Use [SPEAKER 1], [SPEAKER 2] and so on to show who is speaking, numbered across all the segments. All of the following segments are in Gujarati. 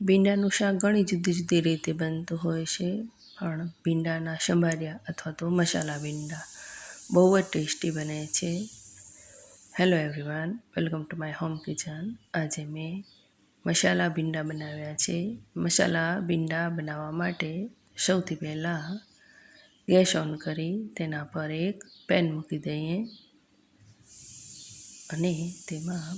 [SPEAKER 1] ભીંડાનું શાક ઘણી જુદી જુદી રીતે બનતું હોય છે, પણ ભીંડાના સંભાર્યા અથવા તો મસાલા ભીંડા બહુ જ ટેસ્ટી બને છે. Hello everyone welcome to my home kitchen આજે મેં મસાલા ભીંડા બનાવ્યા છે. મસાલા ભીંડા બનાવવા માટે સૌથી પહેલાં ગેસ ઓન કરી, તેના પર એક પેન મૂકી દઈએ અને તેમાં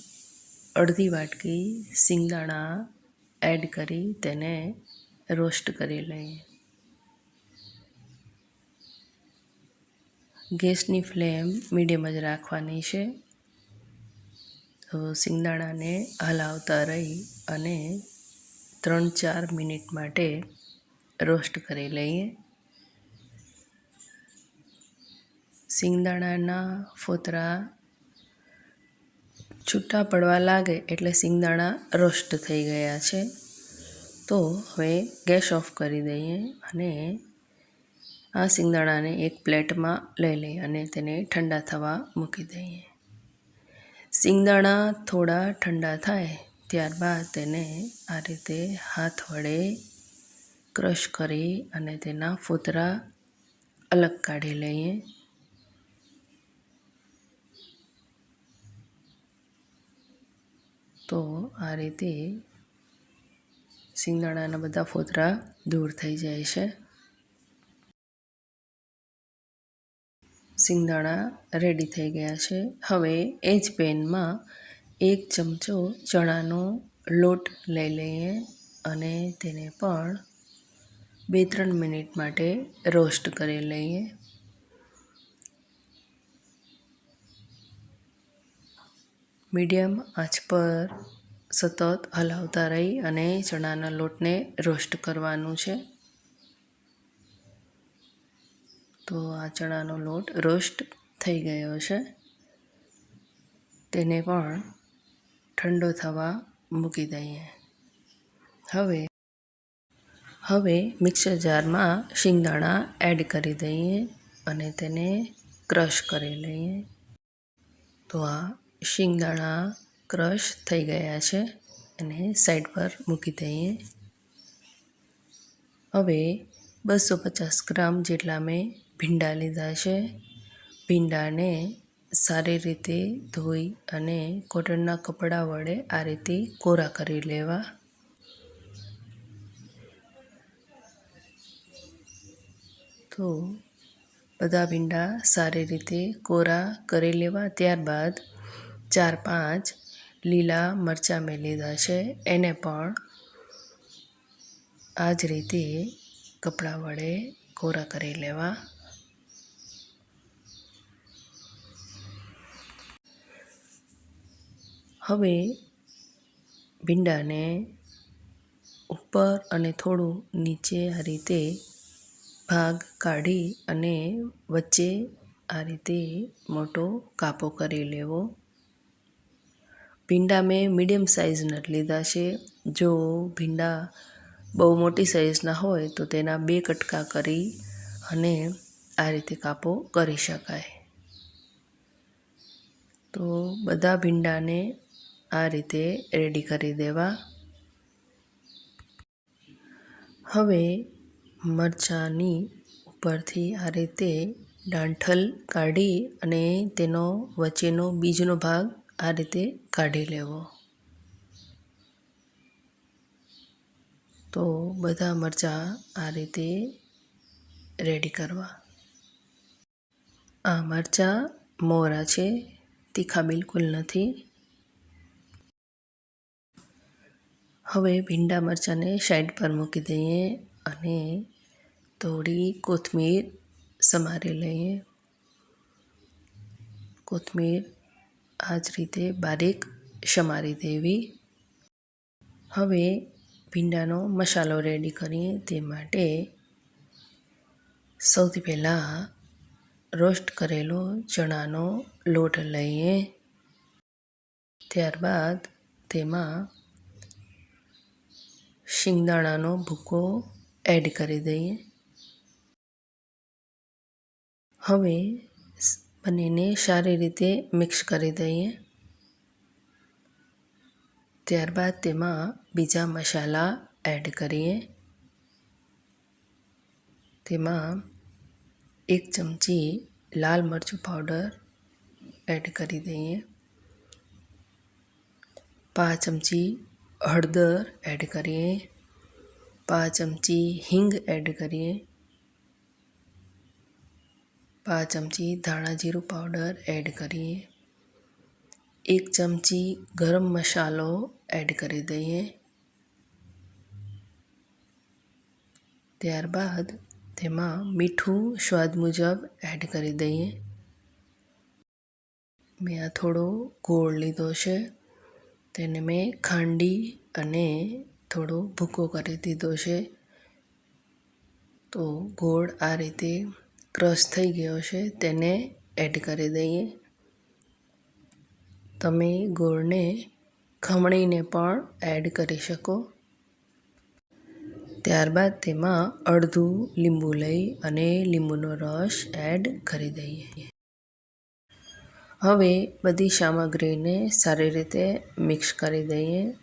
[SPEAKER 1] અડધી વાટકી સિંગદાણા એડ કરી તેને રોસ્ટ કરી લઈએ. ગેસની ફ્લેમ મીડિયમ જ રાખવાની છે. તો સિંગદાણાને હલાવતા રહી અને ત્રણ ચાર મિનિટ માટે રોસ્ટ કરી લઈએ. સિંગદાણાના ફોતરા છૂટા પડવા લાગે એટલે સિંગદાણા રોસ્ટ થઈ ગયા છે. તો હવે ગેસ ઓફ કરી દઈએ અને આ સિંગદાણાને એક પ્લેટમાં લઈ લઈએ અને તેને ઠંડા થવા મૂકી દઈએ. સિંગદાણા થોડા ઠંડા થાય ત્યારબાદ તેને આ રીતે હાથ વડે ક્રશ કરી અને તેના ફૂતરા અલગ કાઢી લઈએ. તો આ રીતે સિંગદાણાના બધા ફોતરા દૂર થઈ જાય છે. સિંગદાણા રેડી થઈ ગયા છે. હવે એ જ પેનમાં એક ચમચો ચણાનો લોટ લઈ લઈએ અને તેને પણ બે ત્રણ મિનિટ માટે રોસ્ટ કરી લઈએ. મીડિયમ આંચ પર સતત હલાવતા રહી અને ચણાના લોટને રોસ્ટ કરવાનું છે. તો આ ચણાનો લોટ રોસ્ટ થઈ ગયો છે. તેને પણ ઠંડો થવા મૂકી દઈએ. હવે હવે મિક્સર જારમાં શિંગદાણા એડ કરી દઈએ અને તેને ક્રશ કરી લઈએ. તો આ શિંગદાણા ક્રશ થઈ ગયા છે અને સાઈડ પર મૂકી દઈએ. હવે બસો પચાસ ગ્રામ જેટલા મેં ભીંડા લીધા છે. ભીંડાને સારી રીતે ધોઈ અને કોટનના કપડા વડે આ રીતે કોરા કરી લેવા. તો બધા ભીંડા સારી રીતે કોરા કરી લેવા. ત્યારબાદ ચાર પાંચ લીલા મરચાં મેં લીધા છે. એને પણ આ જ રીતે કપડાં વડે કોરા કરી લેવા. હવે ભીંડાને ઉપર અને થોડું નીચે આ રીતે ભાગ કાઢી અને વચ્ચે આ રીતે મોટો કાપો કરી લેવો. ભીંડા મેં મીડિયમ સાઇઝના લીધા છે. જો ભીંડા બહુ મોટી સાઇઝના હોય તો તેના બે કટકા કરી અને આ રીતે કાપો કરી શકાય. તો બધા ભીંડાને આ રીતે રેડી કરી દેવા. હવે મરચાંની ઉપરથી આ રીતે દાંઠલ કાઢી અને તેનો વચ્ચેનો બીજનો ભાગ આ રીતે કાઢી લેવો. તો બધા મરચાં આ રીતે રેડી કરવા. આ મરચાં મોરા છે, તીખા બિલકુલ નથી. હવે ભીંડા મરચાંને સાઈડ પર મૂકી દઈએ અને થોડી કોથમીર સમારી લઈએ. કોથમીર આ જ રીતે બારીક સમારી દેવી. હવે ભીંડાનો મસાલો રેડી કરીએ તે માટે સૌથી પહેલાં રોસ્ટ કરેલો ચણાનો લોટ લઈએ. ત્યારબાદ તેમાં શિંગદાણાનો ભૂકો એડ કરી દઈએ. હવે બંનેને સારી રીતે મિક્સ કરી દઈએ. ત્યારબાદ તેમાં બીજા મસાલા એડ કરીએ. તેમાં એક ચમચી લાલ મરચું પાવડર એડ કરી દઈએ. પાંચ ચમચી હળદર એડ કરીએ. પાંચ ચમચી હિંગ એડ કરીએ. પાંચ ચમચી ધાણા જીરું પાવડર એડ કરીએ. એક ચમચી ગરમ મસાલો એડ કરી દઈએ. ત્યારબાદ તેમાં મીઠું સ્વાદ મુજબ એડ કરી દઈએ. મેં આ થોડો ગોળ લીધો છે. તેને મેં ખાંડી અને થોડો ભૂકો કરી દીધો છે. તો ગોળ આ રીતે ક્રશ થઈ ગયો છે, તેને એડ કરી દઈએ. તમે ગોળને ખમણીને પણ એડ કરી શકો. ત્યારબાદ તેમાં અડધું લીંબુ લઈ અને લીંબુનો રસ એડ કરી દઈએ. હવે બધી સામગ્રીને સારી રીતે મિક્સ કરી દઈએ.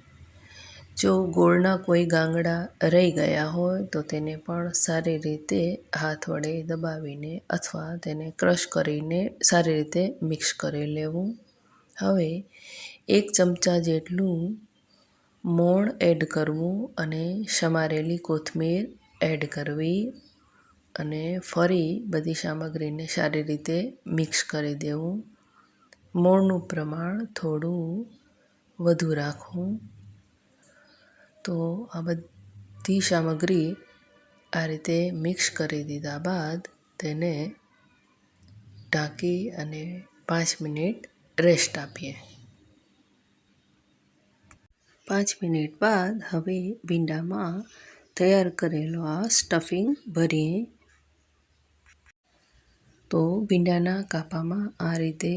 [SPEAKER 1] જો ગોળના કોઈ ગાંગડા રહી ગયા હોય, તો તેને પણ સારી રીતે હાથ વડે દબાવીને અથવા તેને ક્રશ કરીને સારી રીતે મિક્સ કરી લેવું. હવે, એક ચમચા જેટલું મોણ એડ કરવું અને સમારેલી કોથમીર એડ કરવી અને ફરી બધી સામગ્રીને સારી રીતે મિક્સ કરી દેવું. મોણનું પ્રમાણ થોડું વધુ રાખવું. તો આ બધી સામગ્રી આ રીતે મિક્સ કરી દીધા બાદ તેને ઢાંકી અને પાંચ મિનિટ રેસ્ટ આપીએ. પાંચ મિનિટ બાદ હવે ભીંડામાં તૈયાર કરેલો આ સ્ટફિંગ ભરીએ. તો ભીંડાના કાપામાં આ રીતે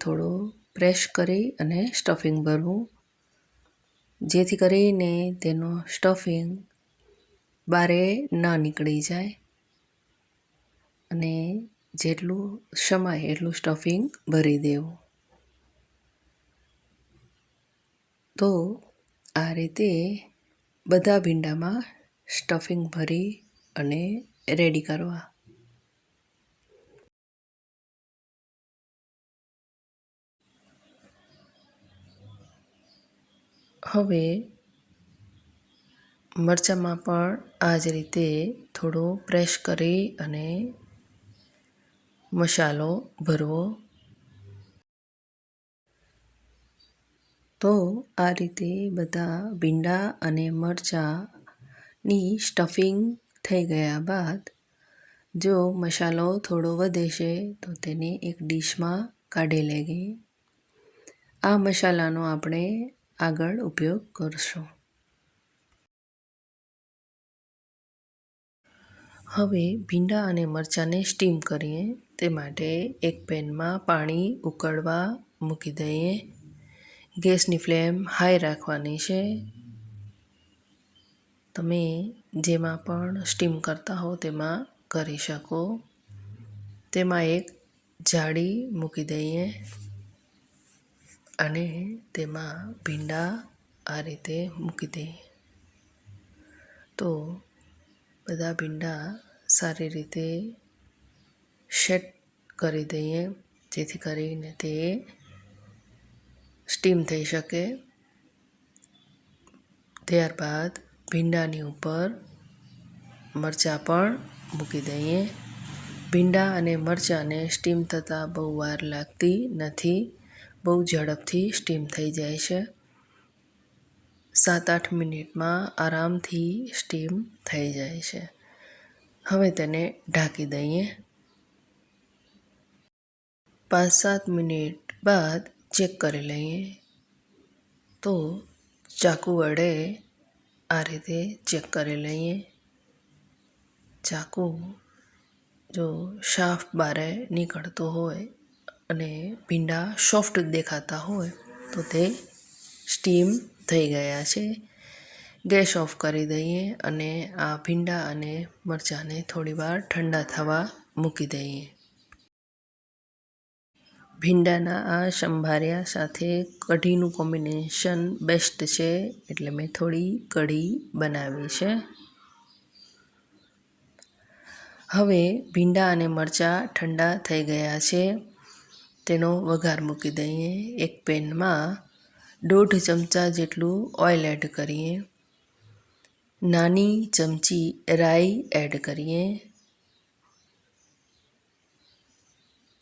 [SPEAKER 1] થોડો પ્રેસ કરી અને સ્ટફિંગ ભરવું. જેથી કરીને તેનો સ્ટફિંગ બારે ન નીકળી જાય અને જેટલું સમાય એટલું સ્ટફિંગ ભરી દેવું. તો આ રીતે બધા ભીંડામાં સ્ટફિંગ ભરી અને રેડી કરવા. હવે મરચાંમાં પણ આ જ રીતે થોડો પ્રેસ કરી અને મસાલો ભરવો. તો આ રીતે બધા ભીંડા અને મરચાંની સ્ટફિંગ થઈ ગયા બાદ જો મસાલો થોડો વધે છે તો તેને એક ડીશમાં કાઢી લેગે આ મસાલાનો આપણે આગળ ઉપયોગ કરશો. હવે ભીંડા અને મરચાંને સ્ટીમ કરીએ. તે માટે એક પેનમાં પાણી ઉકળવા મૂકી દઈએ. ગેસની ફ્લેમ હાઈ રાખવાની છે. તમે જેમાં પણ સ્ટીમ કરતા હો તેમાં કરી શકો. તેમાં એક જાળી મૂકી દઈએ. અને તેમાં ભીંડા આ રીતે મૂકી દઈએ તો બધા ભીંડા સારી રીતે શેટ કરી દઈએ, જેથી કરીને તે સ્ટીમ થઈ શકે. ત્યારબાદ ભીંડાની ઉપર મરચાં પણ મૂકી દઈએ. ભીંડા અને મરચાંને સ્ટીમ થતાં બહુ વાર લાગતી નથી. બહુ ઝડપથી સ્ટીમ થઈ જાય છે. સાત આઠ મિનિટમાં આરામથી સ્ટીમ થઈ જાય છે. હવે તેને ઢાંકી દઈએ. પાંચ સાત મિનિટ બાદ ચેક કરી લઈએ. તો ચાકુ વડે આ રીતે ચેક કરી લઈએ. ચાકુ જો શાફ બારે નીકળતો હોય અને ભીંડા સોફ્ટ દેખાતા હોય તો તે સ્ટીમ થઈ ગયા છે. ગેસ ઓફ કરી દઈએ અને આ ભીંડા અને મરચાંને થોડીવાર ઠંડા થવા મૂકી દઈએ. ભીંડાના આ સંભાર્યા સાથે કઢીનું કોમ્બિનેશન બેસ્ટ છે એટલે મેં થોડી કઢી બનાવી છે. હવે ભીંડા અને મરચાં ઠંડા થઈ ગયા છે. તેનો વઘાર મૂકી દઈએ. એક પેનમાં દોઢ ચમચા જેટલું ઓઇલ એડ કરીએ. નાની ચમચી રાઈ એડ કરીએ.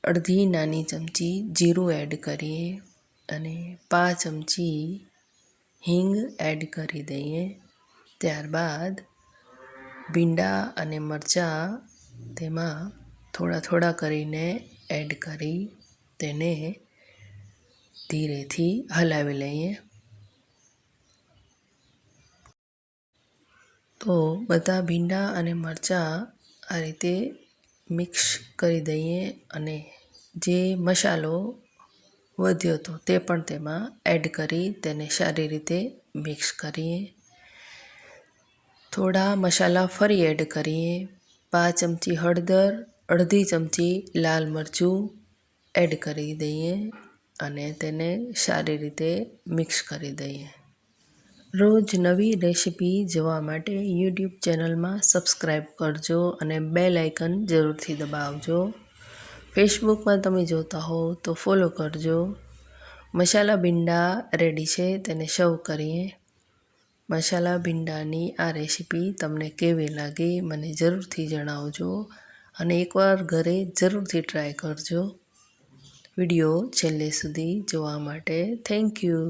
[SPEAKER 1] અડધી નાની ચમચી જીરું એડ કરીએ અને પાંચ ચમચી હિંગ એડ કરી દઈએ. ત્યારબાદ ભીંડા અને મરચાં તેમાં થોડા થોડા કરીને એડ કરી તેને ધીરેથી હલાવી લઈએ. તો બધા ભીંડા અને મરચાં આ રીતે મિક્સ કરી દઈએ અને જે મસાલો વધ્યો હતો તે પણ તેમાં એડ કરી તેને સારી રીતે મિક્સ કરીએ. થોડા મસાલા ફરી એડ કરીએ. પાંચ ચમચી હળદર, અડધી ચમચી લાલ મરચું એડ કરી દઈએ અને તેને સારી રીતે મિક્સ કરી દઈએ. રોજ નવી રેસિપી જોવા માટે યુટ્યુબ ચેનલમાં સબસ્ક્રાઈબ કરજો અને બેલ આઇકન જરૂરથી દબાવજો. ફેસબુકમાં તમે જોતા હો તો ફોલો કરજો. મસાલા ભીંડા રેડી છે તેને સર્વ કરીએ. મસાલા ભીંડાની આ રેસીપી તમને કેવી લાગી મને જરૂરથી જણાવજો અને એકવાર ઘરે જરૂરથી ટ્રાય કરજો. વીડિયો છેલ્લે સુધી જોવા માટે થેન્ક યુ